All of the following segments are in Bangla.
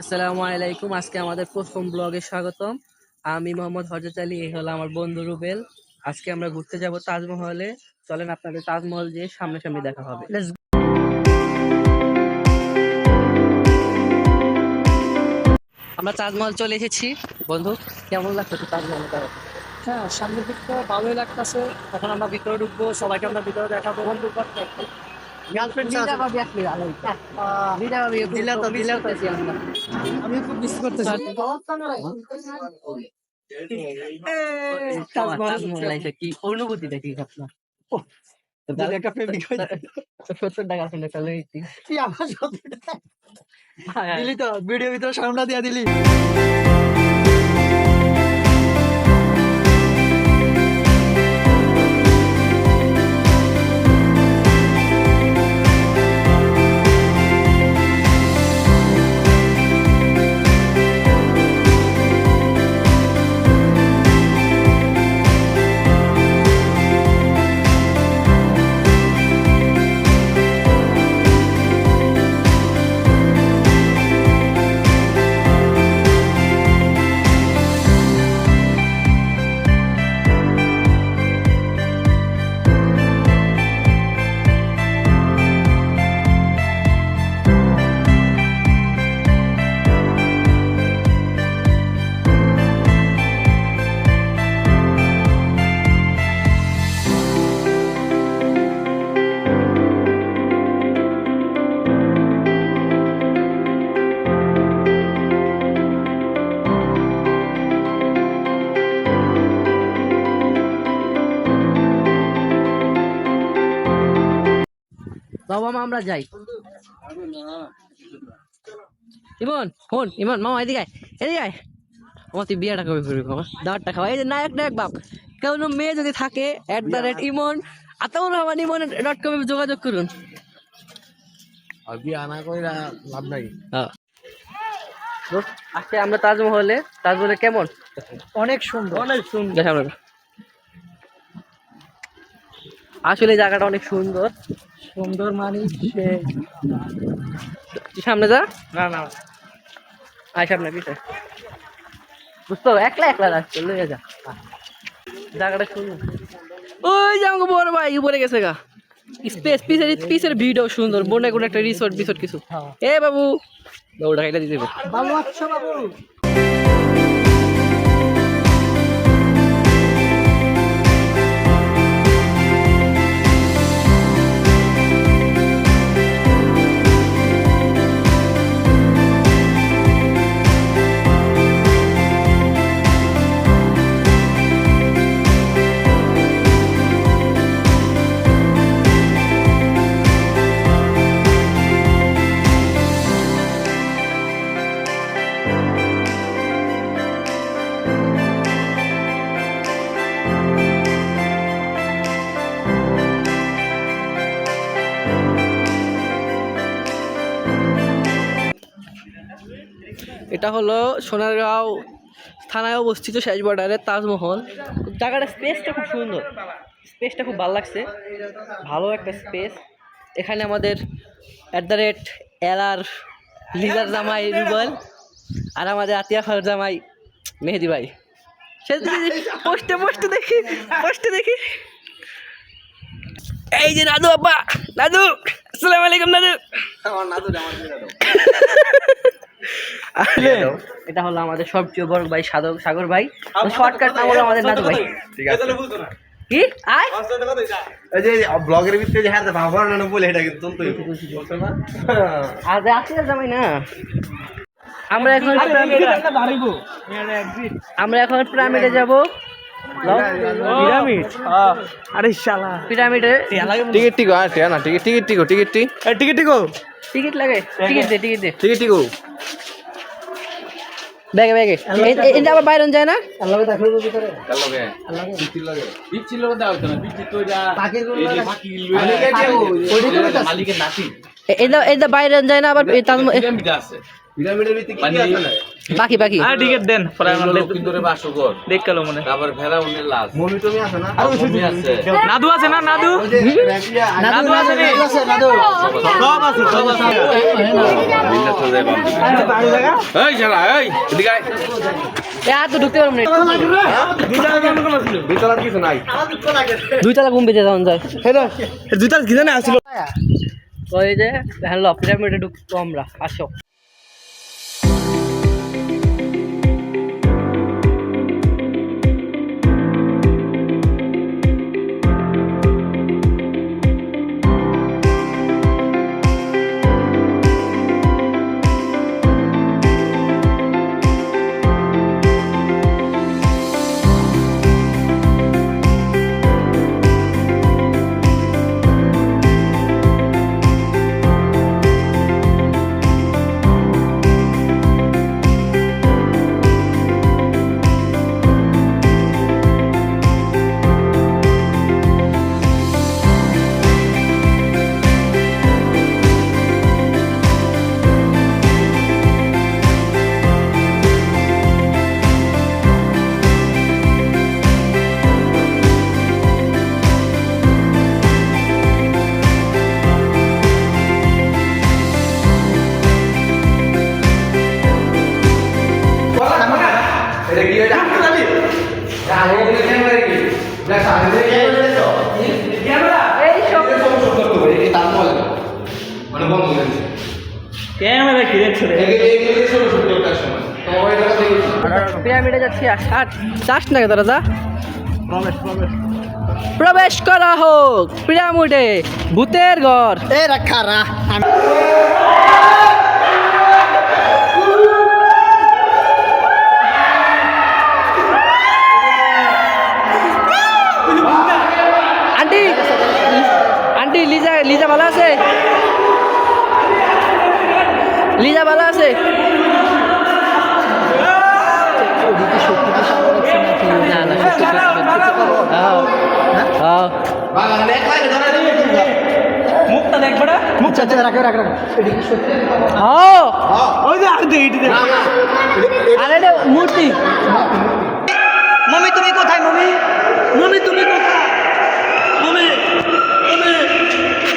আসসালামু আলাইকুম। আজকে আমাদের প্রথম ব্লগে স্বাগতম। আমি মোহাম্মদ হজরত আলী এই হলো আমার বন্ধু রুবেল। আজকে আমরা ঘুরতে যাব তাজমহলে। চলেন আপনাদের তাজমহল যে সামনাসামনি দেখা হবে। আমরা তাজমহল চলে এসেছি। বন্ধু কেমন লাগছে তাজমহল হ্যাঁ সামনের দিকটা ভালোই লাগতেছে। এখন আমরা ভিতরে ঢুকবো সবাইকে আমরা ভিতরে দেখাবো। বন্ধু গার্লফ্রেন্ড দিলাও তো দিলাও তো। আছি আমরা। আমি খুব মিস করতেছি। কি অনুভূতিটা কি? আপনার একটা প্রেমিক হয়ে। ভিডিও ভিতরে সামনা দিয়া দিলি। বাবা মা আমরা যাই। ইমন ফোন ইমন মামা এদিকে আয় এদিকে আয়। আমার তুই বিয়েটা কবে করবি মামা দাওয়াতটা খাওয়া। এই যে নায়ক নায়ক বাপ কোনো মেয়ে যদি থাকে at the rate Emon Ataur Rahman Emon dot কমে যোগাযোগ করুন। আর বিয়ে আনা কইরা লাভ নাই। হ্যাঁ। আজকে আমরা তাজমহলে তাজমহলে কেমন? অনেক সুন্দর। অনেক সুন্দর। আমরা আসলে জায়গাটা অনেক সুন্দর। সুন্দর মানে সে সামনে যা। না না। আয় সামনে পিছে। বুঝতো একলা একলা যাচ্ছে লইয়া যা। জায়গাটা সুন্দর ওই যে আমাকে বড় ভাই উপরে গেছে গা। স্পেস পিসের পিসের ভিডিও সুন্দর বনে কোনো একটা রিসোর্ট রিসোর্ট কিছু। হ্যাঁ। এ বাবু। দৌড়া খাইটা দিতে। ভালো আছো বাবু। এটা হলো সোনারগাঁও থানায় অবস্থিত শেষ বর্ডারের তাজমহল। জায়গাটা স্পেসটা খুব সুন্দর। স্পেসটা খুব ভালো লাগছে। ভালো একটা স্পেস। এখানে আমাদের অ্যাট দ্য রেট এলার লিজার জামাই রুবল আর আমাদের আতিয়া খাওয়ার জামাই মেহেদি ভাই। সে পোস্টে পোস্টে দেখি পোস্টে দেখি। এই যে দাদু আব্বা দাদু আসসালামু আলাইকুম দাদু আসলে এটা হলো আমাদের সবচেয়ে বড় ভাই সাধক সাগর ভাই। শর্টকাট না হলো আমাদের নাদু ভাই। কি? আয়। এই যে ব্লগের ভিতরে যে হ্যাঁ ভাবনা না বলে এটা কিন্তু তুই বলছো না আজ আসলে জামাই না। আমরা এখন আমরা এখন পিরামিডে যাব। পিরামিড আরে শালা। পিরামিডে টিকিট টিকো হ্যাঁ না টিকিট টিকিট টিকো টিকিট টি। টিকিট টিকো। টিকিট লাগে। টিকিট দে টিকিট দে। টিকিট টিকো। ব্যাগে ব্যাগে। এটা আবার বাইরে যায় না? আল্লাহ দেখো যদি করে? কাল লগে। বিচির লগে বিচ্ছিল দাও তো না বিচ্ছি তো এটা পাখিরগুলো এই যে লাগে। বাকি ওইটা মালিকের নাতি। এটা এটা বাইরে যায় না আবার আছে। পিরামিডের ভিতরে কি কি আছে না? বাকি বাকি। টিকিট দেন পরে আমার লক্ষ্মীন্দরের বাসগর দেখ মনে তারপর ভেড়াউনের লাশ। মমি টমি আছে না? মমি আছে। নাদু আছে না নাদু? আছে নি? সব আছে সব আছে। বিল্লা চলে যাবে এই শালা এই এদিকে আয়। এ তো ঢুকতে পারব না। বিতলার কিছু নাই। দুই তালা ঘুম পেতে যাওয়া যায়। দুই তালা কিনে আসলো। তো এই যে হ্যালো পিরামিডে ঢুকতো আমরা আসো। পিরামিডে যাচ্ছি আর চাস না দাদা যা। প্রবেশ করা হোক পিরামিডে ভূতের ঘর। এ রাখা রা না আরে এটা মূর্তি। মমি তুমি কোথায় মমি? মমি তুমি কোথায়? মমি মমি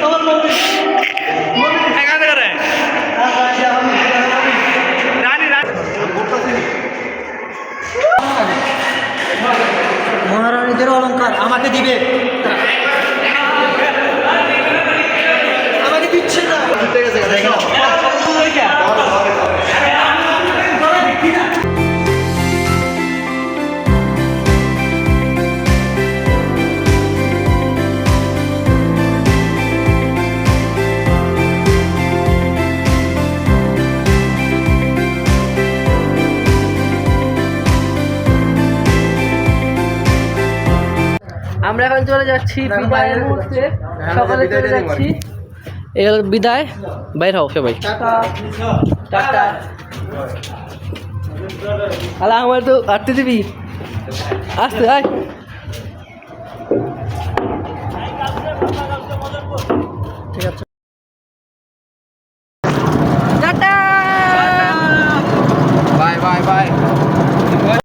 আমার মমি এখানে করে রানী রানী আমাকে দিবে। আমরা এখন চলে যাচ্ছি বিদায় মুহূর্তে। সকালে চলে যাচ্ছি। এবার বিদায়। বাইর হও সবাই। টাটা। আলা আমার তো আটতে দিবি। আসতে আয়।